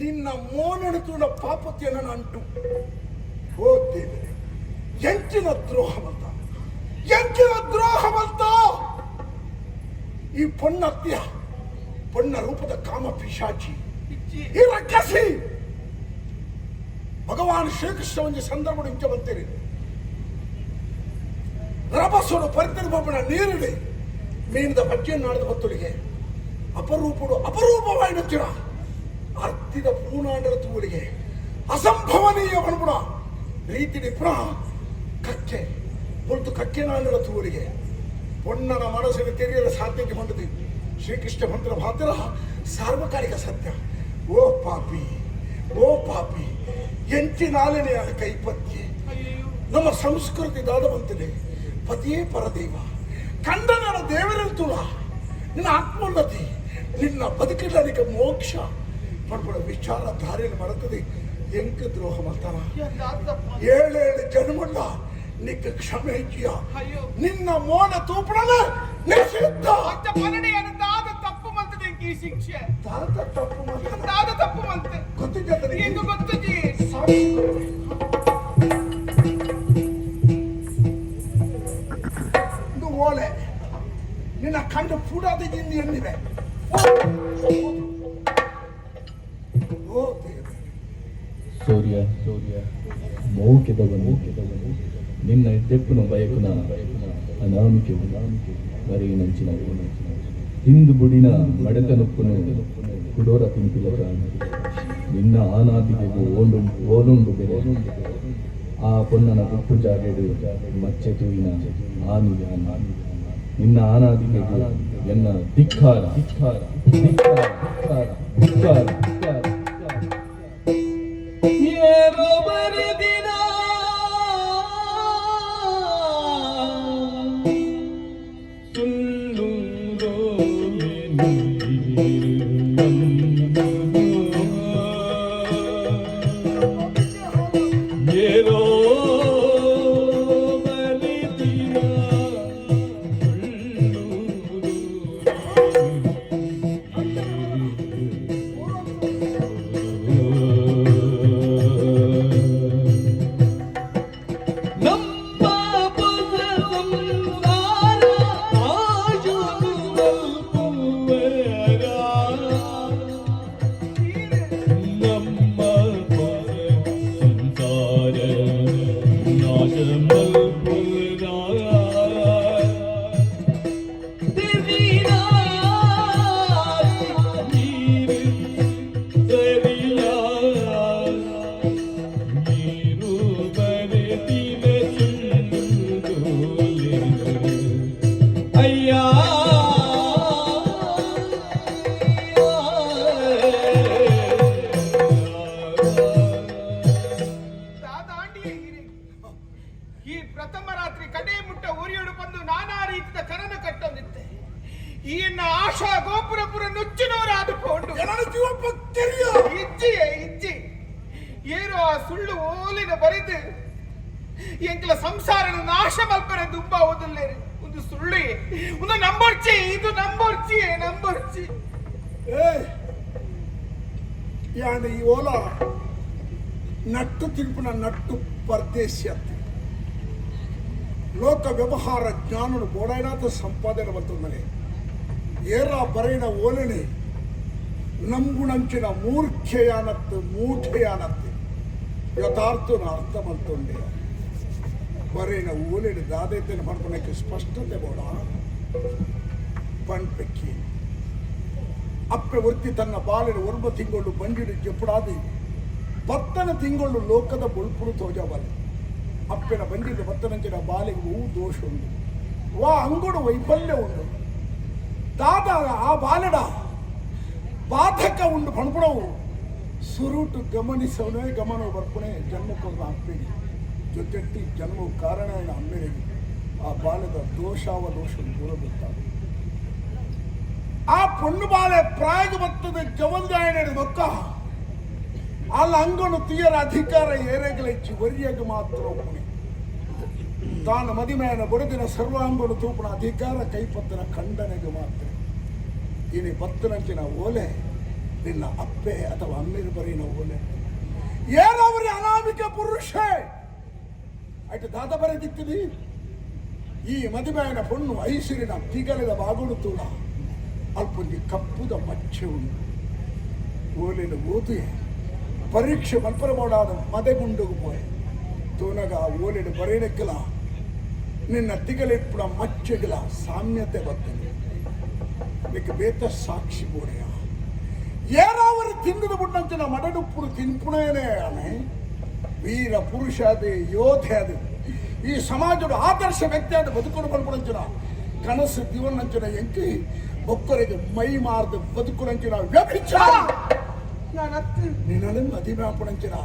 ನಿನ್ನ ಮೋನಡುತ್ತಿನ ಪಾಪತಿಯನ್ನು ನಂಟು ಓ ದೇವರೇ ಎಂಚಿನ ದ್ರೋಹವಂತ ಎಂಚಿನ ದ್ರೋಹವಂತ ಈ ಪೊನ್ನತ್ಯ ಪೊಣ್ಣ ರೂಪದ ಕಾಮ ಪಿಶಾಚಿ ಈ ರಕ್ಕಸಿ ಭಗವಾನ್ ಶ್ರೀಕೃಷ್ಣ ಒಂದು ಸಂದರ್ಭ ಇಂಚ ಬಂತೀರಿ ರಭಸೋಡು ಪರಿತಿರ್ಬನ ನೀರಿಡಿ ಮೀನದ ಬಜ್ಜಿಯನ್ನು ಆಡಿದ ಭಕ್ತರಿಗೆ. ಅಪರೂಪಡು ಅಪರೂಪವಾಗಿ ನಚ್ಚಿನ ಅರ್ತಿದ ಪೂರ್ಣಾಂಡರ ತೂಳಿಗೆ ಅಸಂಭವನೀಯ ಬಣ್ಬುಡ ರೀತಿಡಿ ಪುನಃ ಕಕ್ಕೆ ಹೊರತು ಕಕ್ಕೆ ನಾಂಡರ ತೂಳಿಗೆ ಪೊನ್ನನ ಮನಸ್ಸಿನ ತೆರೆಯಲು ಸಾಧ್ಯತೆ ಬಂದది ಶ್ರೀಕೃಷ್ಣ ಮಂತ್ರ ಮಾತ್ರ ಸಾರ್ವಕಾಲಿಕ ಸತ್ಯ. ಓ ಪಾಪಿ ಓ ಪಾಪಿ ಎಂಚಿನಾಲನೆಯ ಕೈಪತ್ಯೆ. ನಮ್ಮ ಸಂಸ್ಕೃತಿ ದಾದವಂತಿದೆ. ಪತಿಯೇ ಪರದೇವ. ಕಂಡನ ದೇವರಂತುಳ ನಿನ್ನ ಆತ್ಮೋನ್ನತಿ. ನಿನ್ನ ಬದುಕಿಲ್ಲದಿಕ ಮೋಕ್ಷ. ಪಡ್ಬಡ ವಿಚಾರ ದಾರಿಯಲ್ಲಿ ಮರೆತದೆ. ಎಂಕ ದ್ರೋಹ ಮಾಡ್ತಾನ. ಏಳೇಳು ಜನ್ಮಲ್ಲ ನಿಕ್ಕ ಕ್ಷಮೆ ಅಯ್ಯೋ. ನಿನ್ನ ಮೋನ ತೂಪಣ ಅನ್ನದಾದ ತಪ್ಪು ಮಾಡ್ತದೆ ಶಿಕ್ಷೆ. ತಾತ ತಪ್ಪು ಸೂರ್ಯ ಸೂರ್ಯ. ಮೌಕ್ಯದವನು ನಿನ್ನ ದೆಪ್ಪುನ ಬಯಕುನ ಅನಾಮಿಕೆ ಬರೀ ನಂಚಿನ ಹಿಂದು ಬುಡಿನ ಮಡೆತ ನೊಪ್ಪುನು ಕುಡೋರ ತಿಂಪಿಲಕ ನಿನ್ನ ಆನಾದಿಗೆಗೂ ಓಲುಂಡು ಓಲುಂಡು ಬೆಲೆ. ಆ ಪೊನ್ನನ ಗುಪ್ಪು ಜಾಗೆಡು ಮಚ್ಚೆ ತೂವಿನ ಆನಿ ನಿನ್ನ ಆನಾದಿಗೆಗೂ ಎನ್ನ ಧಿಕ್ಕಾರ ಧಿಕ್ಕಾರ ಧಿಕ್ಕಾರ ಧಿಕ್ಕಾರ ಧಿಕ್ಕಾರ. ಈ ಪ್ರಥಮ ರಾತ್ರಿ ಕಡೆ ಮುಟ್ಟ ಉರಿಯೋಡು ಬಂದು ನಾನಾ ರೀತಿಯ ಕನನ ಕಟ್ಟೊಂದಿತ್ತೆ ಈ ಎನ್ನ ಆಶಾ ಗೋಪುರಪುರ ನುಚ್ಚಿನವರಾದುಕೊಂಡು. ಇಜ್ಜಿಯೇ ಇಜ್ಜಿ ಏನೋ ಆ ಸುಳ್ಳು ಓಲಿನ ಬರೆದು ಎಂಕಲ ಸಂಸಾರನ ನಾಶ ಮಲ್ಪರೆ ದುಂಬ ಓದಲ್ಲೇರಿ. ಒಂದು ಸುಳ್ಳು. ಒಂದು ನಂಬರ್ಚಿ ಇದು ನಂಬರ್ಚಿ ನಂಬರ್ಚಿ ಯಾನ ಈ ಓಲ. ನಟ್ಟು ತಿರುಪಿನ ನಟ್ಟು ಪರದೇಶಿ ಅಂತ ಲೋಕ ವ್ಯವಹಾರ ಜ್ಞಾನನು ಬೋಡಾಯ್ನಾಥ ಸಂಪಾದನೆ ಬರ್ತದೆ ಏರ ಬರೆಯಿನ ಓಲನೆ ನಂಬುಣಂಚಿನ ಮೂರ್ಖೆಯಾನತ್ತು, ಮೂಠೆಯಾನತ್ತು. ಯಥಾರ್ಥನ ಅರ್ಥ ಮಂತುಂಡೆ ಬರೆಯಿನ ಓಲಿನ ದಾದೈತನ ಮಾಡ್ಕೊಳಕ್ಕೆ ಸ್ಪಷ್ಟತೆ ಬೋಡ ಪಣ್ಪೆಕ್ಕಿ ಅಪ್ಪೆ ಒತ್ತಿ ತನ್ನ ಬಾಲಿನ ಒರ್ಬ ತಿಂಗಳು ಬಂಡಿಡು ಜಪ್ಪುಡಾದಿ ಬತ್ತನ ತಿಂಗಳು ಲೋಕದ ಬೊಳ್ಪುಡು ತೋಜಬಾಲೆ ಅಪ್ಪೆನ ಬಂಡಿಡು ಬತ್ತನಂಚಿನ ಬಾಲಿಗೆ ಹೂ ದೋಷ ಉಂಟು ವಾ ಅಂಗುಡು ವೈಫಲ್ಯ ಉಂಟು ದಾದ ಆ ಬಾಲಡ ಬಾಧಕ ಉಂಡು ಪಣ್ಪುಡವು ಸುರುಟು ಗಮನಿಸವನೇ ಗಮನ ಬರ್ಪಣೆ ಜನ್ಮಕ್ಕೊಂದು ಅಪ್ಪೆಗೆ ಜೊತೆಟ್ಟಿ ಜನ್ಮವು ಕಾರಣ ಅಮ್ಮೆರಿಗೆ. ಆ ಬಾಲದ ದೋಷಾವ ದೋಷ ದೂರ ಗೊತ್ತಾಗ ಆ ಪೊಣ್ಣು ಬಾಳೆ ಪ್ರಾಯಗ ಬತ್ತದ ಜವಂದಾಯನ ದೊಕ್ಕ ಅಲ್ಲ ಅಂಗನು ತೀಯರ ಅಧಿಕಾರ ಏರೆಗಲೆಚ್ಚಿ ವರಿಯಾಗ ಮಾತ್ರ ಒಪ್ಪಣೆ ತಾನು ಮದಿಮೆಯನ್ನು ಬಡದಿನ ಸರ್ವಾಂಗನು ತೂಪಣ ಅಧಿಕಾರ ಕೈಪತ್ತನ ಖಂಡನೆಗೆ ಮಾತ್ರ. ಇನಿ ಪತ್ತನಂಚಿನ ಓಲೆ, ನಿನ್ನ ಅಪ್ಪೆ ಅಥವಾ ಅಮ್ಮಿನ ಬರೀನ ಓಲೆ. ಏನವರಿ ಅನಾಮಿಕ ಪುರುಷ! ಅಯ್ತು ದಾದ ಬರೆದಿತ್ತಿದಿ ಈ ಮದುವೆಯನ ಪೊಣ್ಣು ಐಸಿರಿನ ತಿಗಲಿದ ಬಾಗುಡು ತೂಡ ಅಲ್ಪೊಂದಿ ಕಪ್ಪುದ ಮಚ್ಚೆ ಉಂಟು. ಓಲಿನ ಓದು ಪರೀಕ್ಷೆ ಮಲ್ಪರ ಮಾಡಾದ ಮದೆಗುಂಡುಗು ಪೋಯೆ ತೂನಗ ಓಲಿನ ಬರೀನಕ್ಕಿಲ್ಲ ನಿನ್ನ ತಿಗಲಿಪ್ಪುಡ ಮಚ್ಚೆಗಿಲ ಸಾಮ್ಯತೆ ಬರ್ತದೆ నీకు ಬೇತ ಸಾಕ್ಷಿ ಬೋಡೆಯ. ಏರಾವರಿ ತಿಂದಿದ ಬುಟ್ಟಂಚಿನ ಮಡಡುಪ್ಪುಡು ತಿನ್ಪುಣೇನೆ ಅನೆ ವೀರ ಪುರುಷ ಅದೇ ಯೋಧೆ ಅದು. ಈ ಸಮಾಜದ ಆದರ್ಶ ವ್ಯಕ್ತಿ ಅದು ಬದುಕೊಂಡು ಬಂದ್ಬಿಡಂಚಿನ ಕನಸು ದಿವನಂಚಿನ ಎಂಕಿ ಒಕ್ಕರಿಗೆ ಮೈ ಮಾರ್ದು ಬದುಕುನಂಚಿನ ವ್ಯಭಿಚಾರ. ನಿನ್ನನ್ನು ಮದಿಮಾಪಣಂಚಿನ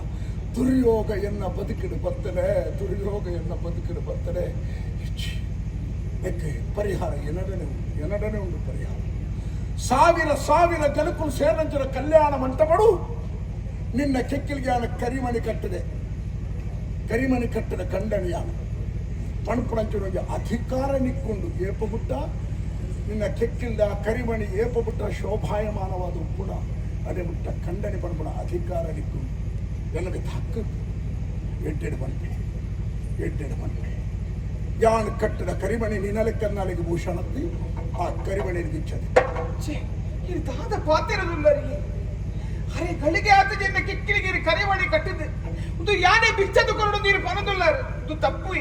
ದುರ್ಯೋಗ ಎನ್ನ ಬದುಕಿಡು ಬರ್ತದೆ ದುರ್ಯೋಗ ಎನ್ನ ಬದುಕಿಡು ಬರ್ತದೆ. ಪರಿಹಾರ ಎನ್ನಡನೆ ಉಂಟು ಎನ್ನಡನೆ ಒಂದು ಪರಿಹಾರ. ಸಾವಿರ ಸಾವಿರ ಜನಕ್ಕೂ ಸೇರಂಚಿನ ಕಲ್ಯಾಣ ಮಂಟಪಡು ನಿನ್ನ ಕೆಕ್ಕಿಲ್ಗೆ ಕರಿಮಣಿ ಕಟ್ಟಿದೆ. ಕರಿಮಣಿ ಕಟ್ಟದ ಖಂಡನೆಯ ಪಣಪಣಂಚಿನೊಂದು ಅಧಿಕಾರ ನಿಕ್ಕೊಂಡು ಏಪಬುಟ್ಟ ನಿನ್ನ ಕೆಕ್ಕಿಲ್ದ ಕರಿಮಣಿ ಏಪಬುಟ್ಟ ಶೋಭಾಯಮಾನವಾದ ಉಪ್ಪುಣ ಅದೇ ಬಿಟ್ಟ ಖಂಡನೆ ಪಣಪಣ ಅಧಿಕಾರ ನಿಕ್ಕೊಂಡು. ನನಗೆ ಹಕ್ಕು ಎಡ್ಡೆಡು ಬಂದೆ ಎಡ್ಡೆಡು ಬಂದೆ ಯಾನ್ ಕಟ್ಟದ ಕರಿಮಣಿ ನಿನಲೆ ಕನ್ನಲಿಗೆ ಭೂಷಣತ್ತಿ ಆ ಕರಿಮಣಿ ಬಿಚ್ಚದೆ ಇದು ದಾದ ಅರೆ ಗಳಿಗೆ ಆತ ಜನ ಕರಿಮಣಿ ಕರೆವಾಣಿ ಕಟ್ಟಿದೆ ಇದು ಯಾನೇ ಬಿಚ್ಚದು ಕೊರಡು ನೀರು ಪನದುಲ್ಲ ಇದು ತಪ್ಪು.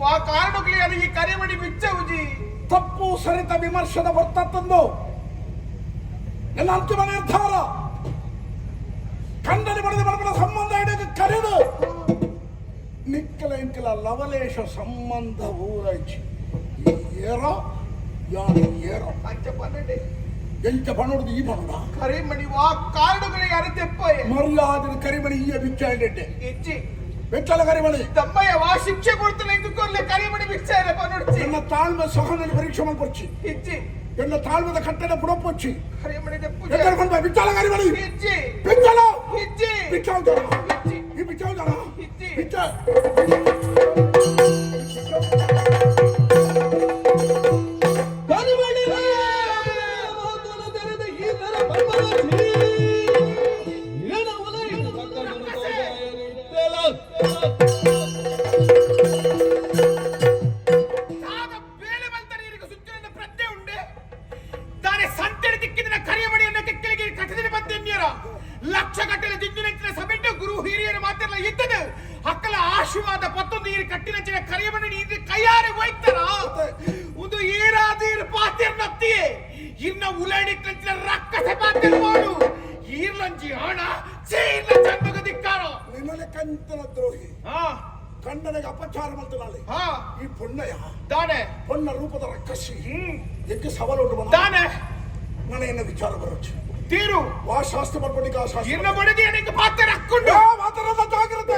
ವಾ ಕಾರಣಕ್ಕೆ ಅದು ಈ ಮಾಡಿ ಬಿಚ್ಚ ಉಜಿ ತಪ್ಪು ಸರಿತ ವಿಮರ್ಶದ ಬರ್ತತ್ತಂದು ನನ್ನ ಅಂತಿಮ ನಿರ್ಧಾರ. ಕಂಡನಿ ಬಡದ ಬಡಬಡ ಸಂಬಂಧ ಹಿಡಿದು ಕರೆದು. ನಿಕ್ಕಲ ಇಂಕಲ ಲವಲೇಶ ಸಂಬಂಧ ಊರೈಚಿ. ಏರೋ ಏರ. ಏರೋ ಪನ್ನಡೆ ಎಂಚ ಬಣುಡ್ದು ಈ ಬಣುಡ ಕರೆಮಣಿ ಆ ಕಾರಣಗಳು ಯಾರು ತೆಪ್ಪ ಮರ್ಯಾದಿನ ಕರಿಮಣಿ ಈ ಬಿಚ್ಚಾಂಡೆ ಹೆಚ್ಚಿ ಬೆಚ್ಚಲ ಕರಿಮಣಿ ತಮ್ಮಯ್ಯ ವಾ ಶಿಕ್ಷೆ ಕೊಡ್ತಾನೆ ಇಂದುಕೊರ್ಲೆ ಕರೆಮಣಿ ಬಿಚ್ಚ ಇಲ್ಲ ಪನ್ನೊಡ್ಚಿ ಎನ್ನ ತಾಳ್ಮೆ ಸಹನಲ್ಲಿ ಪರೀಕ್ಷೆ ಮಾಡ್ಕೊಡ್ಚಿ ಹೆಚ್ಚಿ ಎನ್ನ ತಾಳ್ಮೆದ ಕಟ್ಟಡ ಬುಡಪ್ಪೊಚ್ಚಿ ಕರೆಮಣಿ ತೆಪ್ಪು ಎದ್ದರ ಕೊಂಡ ಬಿಚ್ಚಲ ಕರಿಮಣಿ ಹೆಚ್ಚಿ ಬಿಚ್ಚಲ ಹೆಚ್ಚಿ ಬಿಚ್ಚಾವ್ ಜನ ಹೆಚ್ಚಿ ಈ ಬಿಚ್ಚಾವ್ ಜನ ಇಚ್ಚಿ. ಬಿಚ್ಚ ಗಟ್ಟಲೆ ಸಭೆಂಡು ಗುರು ಹಿರಿಯರ ಮಾತಿರಲ್ಲ ಇದ್ದದು ಹಕ್ಕಲ ಆಶೀರ್ವಾದ ಪತ್ತೊಂದು ಈರು ಕಟ್ಟಿನಂಚಿನ ಕರಿಯಮಣಿ ನೀರು ಕೈಯಾರೆ ಹೋಯ್ತಾರ ಒಂದು ಈರಾದೀರ್ ಪಾತಿರ್ ನತ್ತಿಯೇ ಇನ್ನ ಉಲಾಡಿ ಕಂಚಿನ ರಕ್ಕಸೆ ಪಾತಿರ್ ಮಾಡು. ಈರ್ಲಂಜಿ ಹಣ ಚೀರ್ಲ ಚಂದಗ ದಿಕ್ಕಾರ ಕಂತನ ದ್ರೋಹಿ. ಹಾ. ಕಂಡನಿಗೆ ಅಪಚಾರ ಹಾ. ಈ ಪೊಣ್ಣಯ ದಾನೆ. ಪೊಣ್ಣ ರೂಪದ ರಕ್ಕಸಿ. ಎಕ್ಕೆ ಸವಾಲು ಬನ ದಾನೆ. ಮನೆಯನ್ನ ವಿಚಾರ ಬರೋಚು ತೀರು ವಾ ಶಾಸ್ತ್ರ ಮಾಡ್ಕೊಂಡಿದ್ದ ಆ ಶಾಸ್ತ್ರ ಇನ್ನ ಬಡದಿ ನನಗೆ ಪಾತ್ರ ಹಾಕೊಂಡು ಏ, ಮಾತಾಡೋದ ಜಾಗ್ರತೆ